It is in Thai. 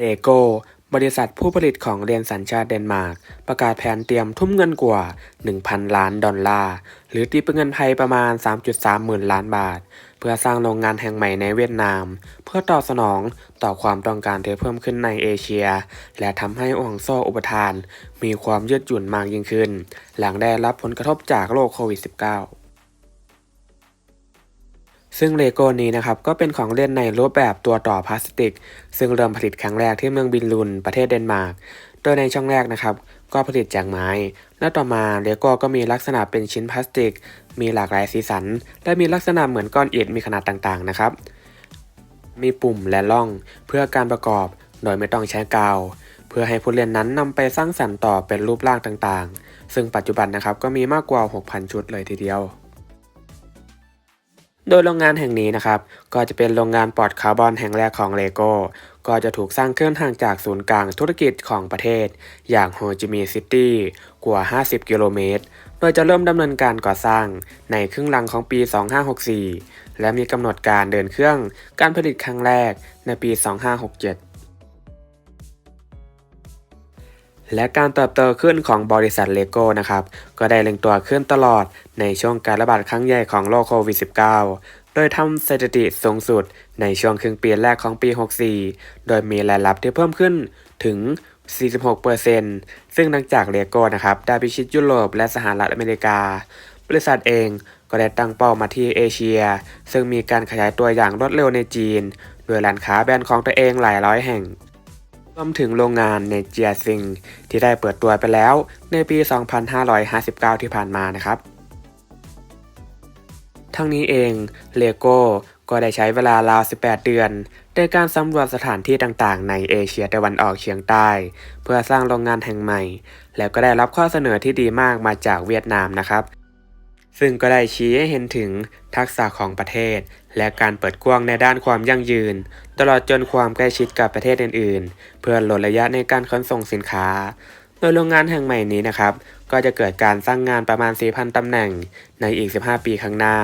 เลโก้บริษัทผู้ผลิตของเรียนสัญชาติเดนมาร์ก ประกาศแผนเตรียมทุ่มเงินกว่า 1,000 ล้านดอลลาร์ หรือตีเป็นเงินไทยประมาณ 3.3 หมื่นล้านบาท เพื่อสร้างโรงงานแห่งใหม่ในเวียดนาม เพื่อตอบสนองต่อความต้องการที่เพิ่มขึ้นในเอเชีย และทำให้ห่วงโซ่อุปทาน มีความยืดหยุ่นมากยิ่งขึ้น หลังได้รับผลกระทบจากโรคโควิด -19 ซึ่งเลโก้นี้นะครับก็เป็นของเล่นในรูปแบบตัวต่อพลาสติก ซึ่งเริ่มผลิตครั้งแรกที่เมืองบินลุนประเทศเดนมาร์ก โดยในช่องแรกนะครับ ก็ผลิตจากไม้ และต่อมาเลโก้ก็มีลักษณะเป็นชิ้นพลาสติก มีหลากหลายสีสัน และมีลักษณะเหมือนก้อนอิฐมีขนาดต่างๆนะครับ มีปุ่มและล่องเพื่อการประกอบโดยไม่ต้องใช้กาว เพื่อให้ผู้เรียนนั้นนำไปสร้างสรรค์ต่อเป็นรูปร่างต่างๆ ซึ่งปัจจุบันนะครับก็มีมากกว่า 6,000 ชุดเลยทีเดียว โดยโรงงานแห่งนี้นะครับ ก็จะเป็นโรงงานปลอดคาร์บอนแห่งแรกของเลโก้ ก็จะถูกสร้างขึ้นห่างจากศูนย์กลางธุรกิจของประเทศ อย่างโฮจิมินห์ซิตี้กว่า 50 กิโลเมตร โดยจะเริ่มดำเนินการก่อสร้างในครึ่งหลังของปี 2564 และมีกำหนดการเดินเครื่องการผลิตครั้งแรกในปี 2567 และการเติบโตขึ้นของบริษัทเลโก้นะครับ ก็ได้เล็งตัวขึ้นตลอดในช่วงการระบาดครั้งใหญ่ของโรคโควิด -19 โดยทำสถิติสูงสุดในช่วงครึ่งปีแรกของปี 64 โดยมีรายรับที่เพิ่มขึ้นถึง 46%ซึ่งหลังจากเลโก้นะครับได้พิชิตยุโรปและสหรัฐอเมริกา บริษัทเองก็ได้ตั้งเป้ามาที่เอเชีย ซึ่งมีการขยายตัวอย่างรวดเร็วในจีน โดยร้านค้าแบรนด์ของตัวเองหลายร้อยแห่ง วมถึงโรงงานในเจียซิงที่ได้เปิดตัวไปแล้วในปี 2559 ที่ผ่านมานะครับ ทั้งนี้เองเลโก้ก็ได้ใช้เวลาราว 18 เดือนในการสำรวจสถานที่ต่างๆ ในเอเชียตะวันออกเฉียงใต้ เพื่อสร้างโรงงานแห่งใหม่ แล้วก็ได้รับข้อเสนอที่ดีมากมาจากเวียดนามนะครับ ซึ่งก็ได้ชี้ให้เห็นถึงทักษะของประเทศ และการเปิดกว้างในด้านความยั่งยืน ตลอดจนความใกล้ชิดกับประเทศอื่น ๆ เพื่อลดระยะในการขนส่งสินค้า โดยโรงงานแห่งใหม่นี้นะครับ ก็จะเกิดการสร้างงานประมาณ 4,000 ตำแหน่งในอีก 15 ปีข้างหน้า